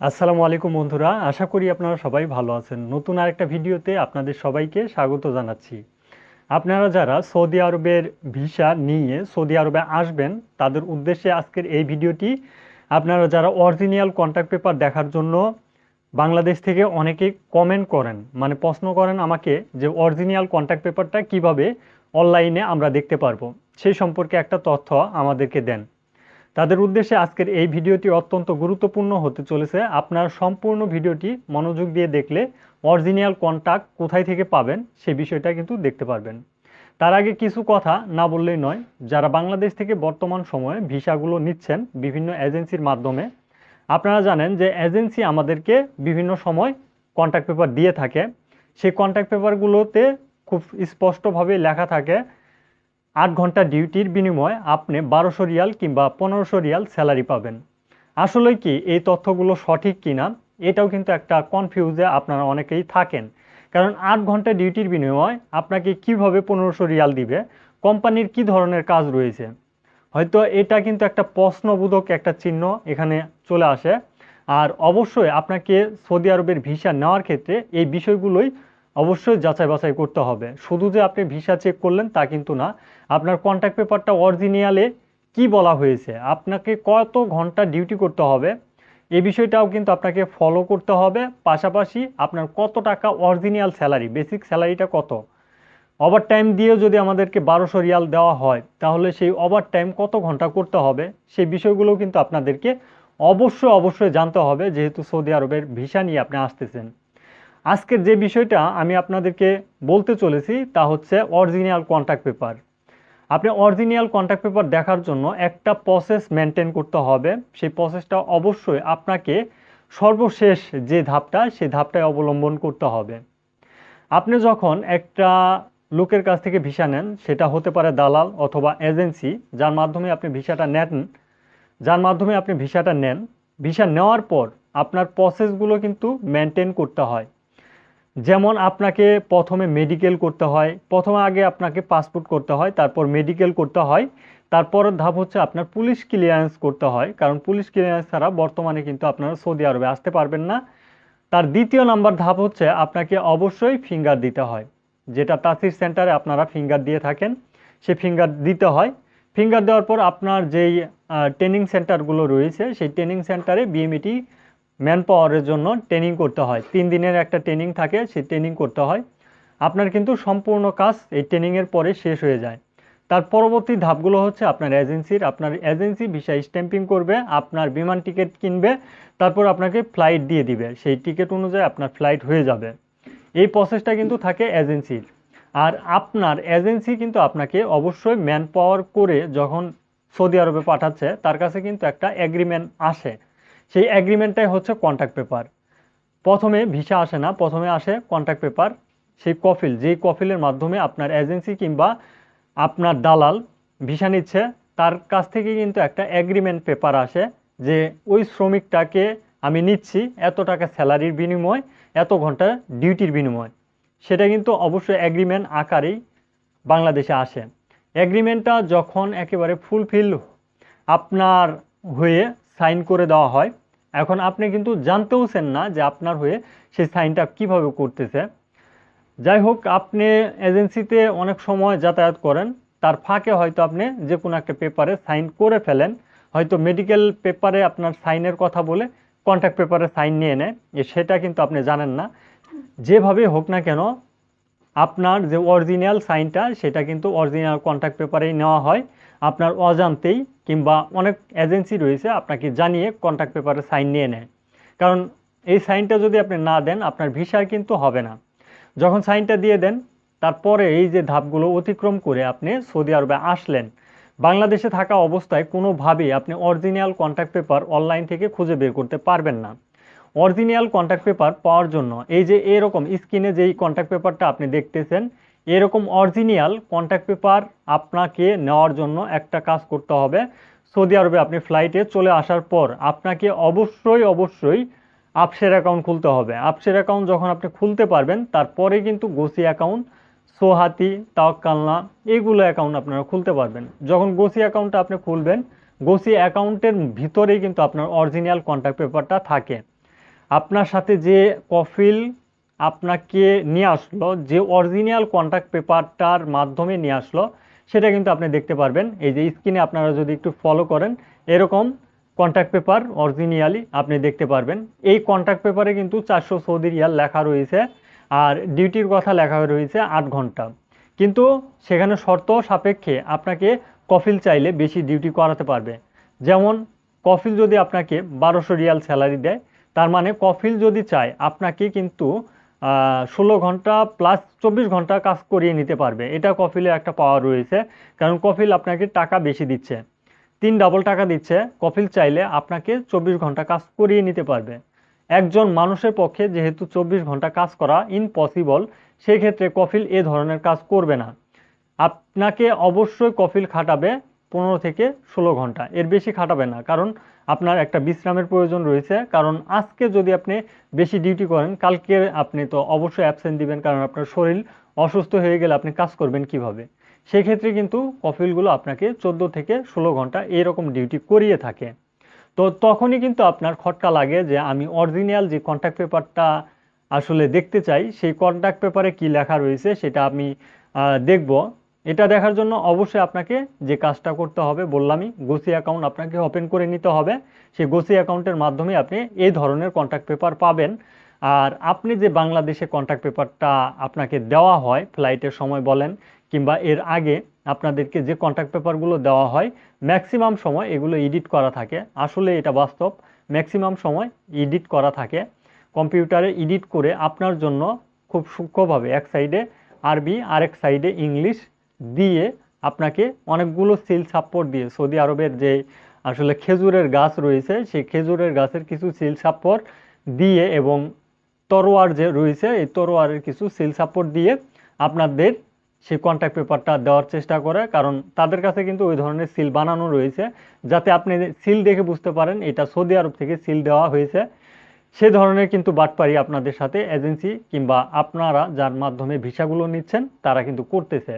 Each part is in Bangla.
আসসালামু আলাইকুম বন্ধুরা, আশা করি আপনারা সবাই ভালো আছেন। নতুন আরেকটা ভিডিওতে আপনাদের সবাইকে স্বাগত জানাচ্ছি। আপনারা যারা সৌদি আরবের ভিসা নিয়ে সৌদি আরবে আসবেন, তাদের উদ্দেশ্যে আজকের এই ভিডিওটি, আপনারা যারা অরিজিনাল কন্ট্যাক্ট পেপার দেখার জন্য বাংলাদেশ থেকে অনেকেই কমেন্ট করেন মানে প্রশ্ন করেন আমাকে যে অরিজিনাল কন্ট্যাক্ট পেপারটা কীভাবে অনলাইনে আমরা দেখতে পারব, সেই সম্পর্কে একটা তথ্য আমাদেরকে দেন। তাদের উদ্দেশ্যে আজকের এই ভিডিওটি অত্যন্ত গুরুত্বপূর্ণ হতে চলেছে। আপনার সম্পূর্ণ ভিডিওটি মনোযোগ দিয়ে দেখলে অরিজিনাল কন্ট্যাক্ট কোথায় থেকে পাবেন সে বিষয়টা কিন্তু দেখতে পারবেন। তার আগে কিছু কথা না বললেই নয়, যারা বাংলাদেশ থেকে বর্তমান সময়ে ভিসাগুলো নিচ্ছেন বিভিন্ন এজেন্সির মাধ্যমে, আপনারা জানেন যে এজেন্সি আমাদেরকে বিভিন্ন সময় কন্ট্যাক্ট পেপার দিয়ে থাকে। সেই কন্ট্যাক্ট পেপারগুলোতে খুব স্পষ্টভাবে লেখা থাকে আট ঘণ্টা ডিউটির বিনিময়ে আপনি বারোশো রিয়াল কিংবা পনেরোশো রিয়াল স্যালারি পাবেন। আসলে কি এই তথ্যগুলো সঠিক কিনা? এটাও কিন্তু একটা কনফিউজে আপনারা অনেকেই থাকেন। কারণ আট ঘণ্টা ডিউটির বিনিময়ে আপনাকে কীভাবে পনেরোশো রিয়াল দিবে? কোম্পানির কি ধরনের কাজ রয়েছে? হয়তো এটা কিন্তু একটা প্রশ্নবোধক একটা চিহ্ন এখানে চলে আসে। আর অবশ্যই আপনাকে সৌদি আরবের ভিসা নেওয়ার ক্ষেত্রে এই বিষয়গুলোই অবশ্যই যাচাই বাছাই করতে হবে। শুধু যে আপনি ভিসা চেক করলেন তা কিন্তু না। আপনার কন্ট্যাক্ট পেপারটা অরিজিনালে কি বলা হয়েছে? আপনাকে কত ঘণ্টা ডিউটি করতে হবে? এই বিষয়টাও কিন্তু আপনাকে ফলো করতে হবে। পাশাপাশি আপনার কত টাকা অরিজিনাল স্যালারি বেসিক স্যালারিটা কত? ওভার টাইম দিয়েও যদি আমাদেরকে বারোশো রিয়াল দেওয়া হয়, তাহলে সেই ওভার টাইম কত ঘণ্টা করতে হবে? সেই বিষয়গুলোও কিন্তু আপনাদেরকে অবশ্যই অবশ্যই জানতে হবে, যেহেতু সৌদি আরবের ভিসা নিয়ে আপনি আসতেছেন। আজকের যে বিষয়টা আমি আপনাদেরকে বলতে চলেছি তা হচ্ছে অরিজিনাল কন্ট্যাক্ট পেপার আপনি অরিজিনাল কন্ট্যাক্ট পেপার দেখার জন্য একটা প্রসেস মেনটেন করতে হবে। সেই প্রসেসটা অবশ্যই আপনাকে সর্বশেষ যে ধাপটা, সেই ধাপটাই অবলম্বন করতে হবে। আপনি যখন একটা লোকের কাছ থেকে ভিসা নেন, সেটা হতে পারে দালাল অথবা এজেন্সি যার মাধ্যমে আপনি ভিসাটা নেন, যার মাধ্যমে আপনি ভিসাটা নেন ভিসা নেওয়ার পর আপনার প্রসেসগুলো কিন্তু মেনটেন করতে হয়। যেমন আপনাকে প্রথমে মেডিকেল করতে হয়, প্রথমে আগে আপনাকে পাসপোর্ট করতে হয়, তারপর মেডিকেল করতে হয়, তারপরের ধাপ হচ্ছে আপনার পুলিশ ক্লিয়ারেন্স করতে হয়, কারণ পুলিশ ক্লিয়ারেন্স ছাড়া বর্তমানে কিন্তু আপনারা সৌদি আরবে আসতে পারবেন না। তার দ্বিতীয় নাম্বার ধাপ হচ্ছে আপনাকে অবশ্যই ফিঙ্গার দিতে হয়, যেটা তাসির সেন্টারে আপনারা ফিঙ্গার দিয়ে থাকেন, সে ফিঙ্গার দিতে হয়। ফিঙ্গার দেওয়ার পর আপনার যেই ট্রেনিং সেন্টারগুলো রয়েছে, সেই ট্রেনিং সেন্টারে বিএমইটি ম্যান পাওয়ারের জন্য ট্রেনিং করতে হয়। তিন দিনের একটা ট্রেনিং থাকে, সেই ট্রেনিং করতে হয়। আপনার কিন্তু সম্পূর্ণ কাজ এই ট্রেনিংয়ের পরে শেষ হয়ে যায়। তার পরবর্তী ধাপগুলো হচ্ছে আপনার এজেন্সির আপনার এজেন্সি ভিসা স্ট্যাম্পিং করবে, আপনার বিমান টিকিট কিনবে, তারপর আপনাকে ফ্লাইট দিয়ে দিবে। সেই টিকিট অনুযায়ী আপনার ফ্লাইট হয়ে যাবে। এই প্রসেসটা কিন্তু থাকে এজেন্সির আর আপনার এজেন্সি কিন্তু আপনাকে অবশ্যই ম্যান পাওয়ার করে যখন সৌদি আরবে পাঠাচ্ছে, তার কাছে কিন্তু একটা এগ্রিমেন্ট আসে। সেই অ্যাগ্রিমেন্টটাই হচ্ছে কন্ট্যাক্ট পেপার প্রথমে ভিসা আসে না, প্রথমে আসে কন্ট্যাক্ট পেপার সেই কফিল, যেই কফিলের মাধ্যমে আপনার এজেন্সি কিংবা আপনার দালাল ভিসা নিচ্ছে, তার কাছ থেকে কিন্তু একটা অ্যাগ্রিমেন্ট পেপার আসে যে ওই শ্রমিকটাকে আমি নিচ্ছি এত টাকা স্যালারির বিনিময়, এত ঘণ্টা ডিউটির বিনিময়। সেটা কিন্তু অবশ্যই অ্যাগ্রিমেন্ট আকারেই বাংলাদেশে আসে। অ্যাগ্রিমেন্টটা যখন একেবারে ফুলফিল আপনার হয়ে সাইন করে দেওয়া হয়। এখন আপনি কিন্তু জানতেওছেন না যে আপনার হয়ে সেই সাইনটা কীভাবে করতেছে। যাই হোক, আপনি এজেন্সিতে অনেক সময় যাতায়াত করেন। তার ফাঁকে হয়তো আপনি যে কোনো একটা পেপারে সাইন করে ফেলেন। হয়তো মেডিকেল পেপারে আপনার সাইনের কথা বলে কন্ট্যাক্ট পেপারে সাইন নিয়ে নেয়। সেটা কিন্তু আপনি জানেন না। যেভাবে হোক না কেন, আপনার যে অরিজিনাল সাইনটা, সেটা কিন্তু অরিজিনাল কন্ট্যাক্ট পেপারেই নেওয়া হয়। আপনার অজান্তেই কিংবা অনেক এজেন্সি রয়েছে আপনাকে জানিয়ে কন্ট্যাক্ট পেপারে সাইন নিয়ে নেয়। কারণ এই সাইনটা যদি আপনি না দেন, আপনার ভিসার কিন্তু হবে না। যখন সাইনটা দিয়ে দেন, তারপরে এই যে ধাপগুলো অতিক্রম করে আপনি সৌদি আরবে আসলেন, বাংলাদেশে থাকা অবস্থায় কোনোভাবেই আপনি অরিজিনাল কন্ট্যাক্ট পেপার অনলাইন থেকে খুঁজে বের করতে পারবেন না। অরিজিনাল কন্ট্যাক্ট পেপার পাওয়ার জন্য এই যে এরকম স্ক্রিনে যেই কন্ট্যাক্ট পেপারটা আপনি দেখতেছেন এরকম অরিজিনাল কন্ট্যাক্ট পেপার আপনাকে নেওয়ার জন্য একটা কাজ করতে হবে। সৌদি আরবে আপনি ফ্লাইটে চলে আসার পর আপনাকে অবশ্যই অবশ্যই আপসের অ্যাকাউন্ট খুলতে হবে। আপসের অ্যাকাউন্ট যখন আপনি খুলতে পারবেন, তারপরে কিন্তু গোসি অ্যাকাউন্ট সোহাতি তাওয়াক্কালনা এইগুলো অ্যাকাউন্ট আপনারা খুলতে পারবেন। যখন গোসি অ্যাকাউন্টটা আপনি খুলবেন গোসি অ্যাকাউন্টের ভিতরেই কিন্তু আপনার অরিজিনাল কন্ট্যাক্ট পেপারটা থাকে। আপনার সাথে যে কফিল আপনাকে নিয়ে আসলো, যে অরিজিনাল কন্ট্যাক্ট পেপারটার মাধ্যমে নিয়ে আসলো, সেটা কিন্তু আপনি দেখতে পারবেন। এই যে স্ক্রিনে আপনারা যদি একটু ফলো করেন, এরকম কন্ট্যাক্ট পেপার অরিজিনালি আপনি দেখতে পারবেন। এই কন্ট্যাক্ট পেপারে কিন্তু চারশো সৌদি রিয়াল লেখা রয়েছে, আর ডিউটির কথা লেখা রয়েছে আট ঘণ্টা। কিন্তু সেখানে শর্ত সাপেক্ষে আপনাকে কফিল চাইলে বেশি ডিউটি করাতে পারবে। যেমন, কফিল যদি আপনাকে বারোশো রিয়াল স্যালারি দেয়, তার মানে কফিল যদি চায়, আপনাকে কিন্তু ষোলো ঘণ্টা প্লাস চব্বিশ ঘণ্টা কাজ করিয়ে নিতে পারবে। এটা কফিলের একটা পাওয়ার রয়েছে, কারণ কফিল আপনাকে টাকা বেশি দিচ্ছে। তিন ডাবল টাকা দিচ্ছে, কফিল চাইলে আপনাকে চব্বিশ ঘণ্টা কাজ করিয়ে নিতে পারবে। একজন মানুষের পক্ষে যেহেতু চব্বিশ ঘণ্টা কাজ করা ইম্পসিবল সেই ক্ষেত্রে কফিল এ ধরনের কাজ করবে না। আপনাকে অবশ্যই কফিল খাটাবে পনেরো থেকে ষোলো ঘণ্টা। এর বেশি খাটাবে না, কারণ আপনার একটা বিশ্রামের প্রয়োজন রয়েছে। কারণ আজকে যদি আপনি বেশি ডিউটি করেন, কালকে আপনি তো অবশ্যই অ্যাবসেন্ট দিবেন, কারণ আপনার শরীর অসুস্থ হয়ে গেলে আপনি কাজ করবেন কীভাবে? সেক্ষেত্রে কিন্তু কফিলগুলো আপনাকে চোদ্দ থেকে ষোলো ঘণ্টা এরকম ডিউটি করিয়ে থাকে। তো তখনই কিন্তু আপনার খটকা লাগে যে আমি অরিজিনাল যে কন্ট্যাক্ট পেপারটা আসলে দেখতে চাই, সেই কন্ট্যাক্ট পেপারে কি লেখা রয়েছে সেটা আমি দেখব। এটা দেখার জন্য অবশ্যই আপনাকে যে কাজটা করতে হবে, বললামই, গোসি অ্যাকাউন্ট আপনাকে ওপেন করে নিতে হবে। সেই গোসি অ্যাকাউন্টের মাধ্যমে আপনি এই ধরনের কন্ট্যাক্ট পেপার পাবেন। আর আপনি যে বাংলাদেশে কন্ট্যাক্ট পেপারটা আপনাকে দেওয়া হয় ফ্লাইটের সময় বলেন, কিংবা এর আগে আপনাদেরকে যে কন্ট্যাক্ট পেপারগুলো দেওয়া হয় ম্যাক্সিমাম সময় এগুলো এডিট করা থাকে। আসলে এটা বাস্তব ম্যাক্সিমাম সময় এডিট করা থাকে। কম্পিউটারে এডিট করে আপনার জন্য খুব সূক্ষ্মভাবে এক সাইডে আরবি, আরেক সাইডে ইংলিশ দিয়ে আপনাকে অনেকগুলো সিল সাপোর্ট দিয়ে, সৌদি আরবের যে আসলে খেজুরের গাছ রয়েছে, সেই খেজুরের গাছের কিছু সিল সাপোর্ট দিয়ে এবং তরোয়ার যে রয়েছে, এই তরোয়ারের কিছু সিল সাপোর্ট দিয়ে আপনাদের সেই কন্ট্যাক্ট পেপারটা দেওয়ার চেষ্টা করে। কারণ তাদের কাছে কিন্তু ওই ধরনের সিল বানানো রয়েছে, যাতে আপনি সিল দেখে বুঝতে পারেন এটা সৌদি আরব থেকে সিল দেওয়া হয়েছে। সে ধরনের কিন্তু বাটপারি আপনাদের সাথে এজেন্সি কিংবা আপনারা যার মাধ্যমে ভিসাগুলো নিচ্ছেন, তারা কিন্তু করতেছে।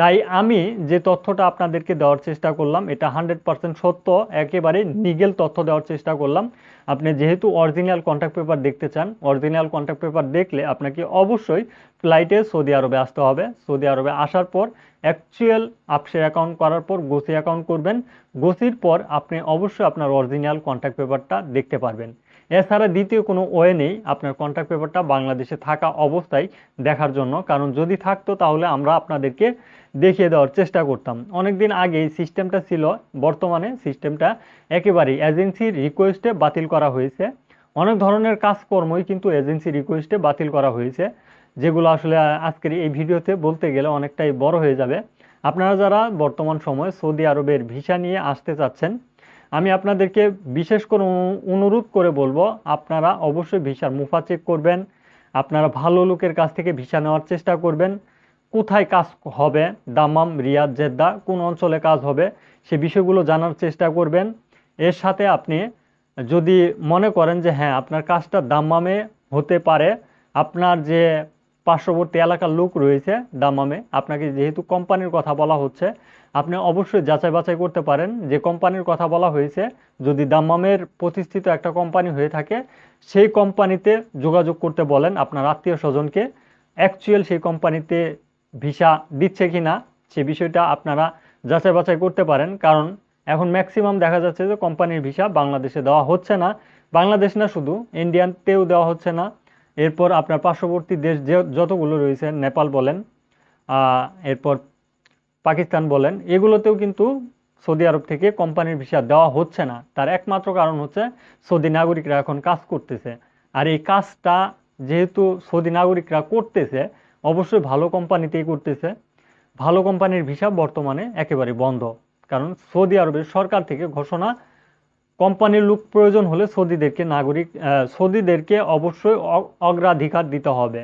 তাই আমি যে তথ্যটা আপনাদেরকে দেওয়ার চেষ্টা করলাম, এটা হান্ড্রেড পার্সেন্ট সত্য। একেবারে নিগেল তথ্য দেওয়ার চেষ্টা করলাম। আপনি যেহেতু অরিজিনাল কন্ট্যাক্ট পেপার দেখতে চান অরিজিনাল কন্ট্যাক্ট পেপার দেখলে আপনাকে অবশ্যই ফ্লাইটে সৌদি আরবে আসতে হবে। সৌদি আরবে আসার পর অ্যাকচুয়াল আপসে অ্যাকাউন্ট করার পর গোসি অ্যাকাউন্ট করবেন। গোসির পর আপনি অবশ্যই আপনার অরিজিনাল কন্ট্যাক্ট পেপারটা দেখতে পারবেন। এছাড়া দ্বিতীয় কোনো ওয়ে নেই আপনার কন্ট্যাক্ট পেপারটা বাংলাদেশে থাকা অবস্থায় দেখার জন্য। কারণ যদি থাকতো তাহলে আমরা আপনাদেরকে দেখিয়ে দেওয়ার চেষ্টা করতাম। অনেক দিন আগে এই সিস্টেমটা ছিল, বর্তমানে সিস্টেমটা একেবারেই এজেন্সির রিকোয়েস্টে বাতিল করা হয়েছে। অনেক ধরনের কাজকর্মই কিন্তু এজেন্সি রিকোয়েস্টে বাতিল করা হয়েছে, যেগুলো আসলে আজকের এই ভিডিওতে বলতে গেলে অনেকটাই বড় হয়ে যাবে। আপনারা যারা বর্তমান সময়ে সৌদি আরবের ভিসা নিয়ে আসতে চাচ্ছেন, আমি আপনাদেরকে বিশেষ করে অনুরোধ করে বলব, আপনারা অবশ্যই ভিসার মুফা চেক করবেন, আপনারা ভালো লোকের কাছ থেকে ভিসা নেওয়ার চেষ্টা করবেন কোথায় কাজ হবে দামাম রিয়াদ, জেদ্দা, কোন অঞ্চলে কাজ হবে, সে বিষয়গুলো জানার চেষ্টা করবেন। এর সাথে আপনি যদি মনে করেন যে হ্যাঁ আপনার কাজটা দাম্মামে হতে পারে, আপনার যে পার্শ্ববর্তী এলাকার লোক রয়েছে দাম্মামে, আপনাকে যেহেতু কোম্পানির কথা বলা হচ্ছে, আপনি অবশ্যই যাচাই বাছাই করতে পারেন। যে কোম্পানির কথা বলা হয়েছে, যদি দাম্মামের প্রতিষ্ঠিত একটা কোম্পানি হয়ে থাকে, সেই কোম্পানিতে যোগাযোগ করতে বলেন আপনার আত্মীয় স্বজনকে। অ্যাকচুয়াল সেই কোম্পানিতে ভিসা দিচ্ছে কি না সে বিষয়টা আপনারা যাচাই বাছাই করতে পারেন। কারণ এখন ম্যাক্সিমাম দেখা যাচ্ছে যে কোম্পানির ভিসা বাংলাদেশে দেওয়া হচ্ছে না। বাংলাদেশ না শুধু, ইন্ডিয়ানতেও দেওয়া হচ্ছে না। এরপর আপনার পার্শ্ববর্তী দেশ যে যতগুলো রয়েছে, নেপাল বলেন এরপর পাকিস্তান বলেন, এগুলোতেও কিন্তু সৌদি আরব থেকে কোম্পানির ভিসা দেওয়া হচ্ছে না। তার একমাত্র কারণ হচ্ছে সৌদি নাগরিকরা এখন কাজ করতেছে। আর এই কাজটা যেহেতু সৌদি নাগরিকরা করতেছে অবশ্যই ভালো কোম্পানিতেই করতেছে। ভালো কোম্পানির ভিসা বর্তমানে একেবারে বন্ধ। কারণ সৌদি আরবের সরকার থেকে ঘোষণা, কোম্পানির লোক প্রয়োজন হলে সৌদিদেরকে নাগরিক সৌদিদেরকে অবশ্যই অগ্রাধিকার দিতে হবে।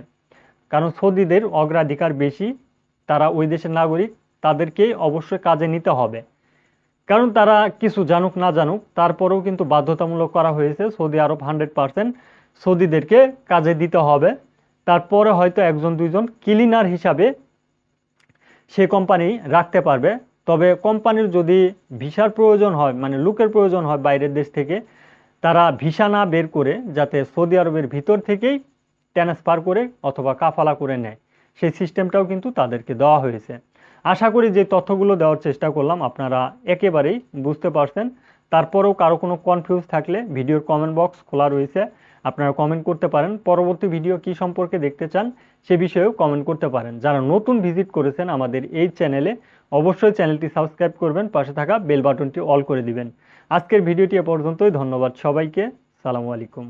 কারণ সৌদিদের অগ্রাধিকার বেশি, তারা ওই দেশের নাগরিক, তাদেরকে অবশ্যই কাজে নিতে হবে। কারণ তারা কিছু জানুক, না জানুক, তারপরেও কিন্তু বাধ্যতামূলক করা হয়েছে। সৌদি আরব হান্ড্রেড পারসেন্ট সৌদিদেরকে কাজে দিতে হবে। তারপরে হয়তো একজন, দুইজন ক্লিনার হিসাবে সে কোম্পানি রাখতে পারবে। তবে কোম্পানির যদি ভিসার প্রয়োজন হয় মানে লুকের প্রয়োজন হয় বাইরের দেশ থেকে, তারা ভিসা না বের করে যাতে সৌদি আরবের ভিতর থেকেই ট্রান্সফার করে অথবা কাফালা করে নেয়, সেই সিস্টেমটাও কিন্তু তাদেরকে দেওয়া হয়েছে। আশা করি যে তথ্যগুলো দেওয়ার চেষ্টা করলাম, আপনারা একেবারেই বুঝতে পারছেন। তারপরেও কারও কোনো কনফিউজ থাকলে ভিডিওর কমেন্ট বক্স খোলা রয়েছে। আপনারা কমেন্ট করতে পারেন। পরবর্তী ভিডিও কি সম্পর্কে দেখতে চান সে বিষয়েও কমেন্ট করতে পারেন। যারা নতুন ভিজিট করেছেন আমাদের এই চ্যানেলে অবশ্যই চ্যানেলটি সাবস্ক্রাইব করবেন, পাশে থাকা বেল বাটনটি অল করে দিবেন। আজকের ভিডিওটি এ পর্যন্তই। ধন্যবাদ সবাইকে। সালামু আলাইকুম।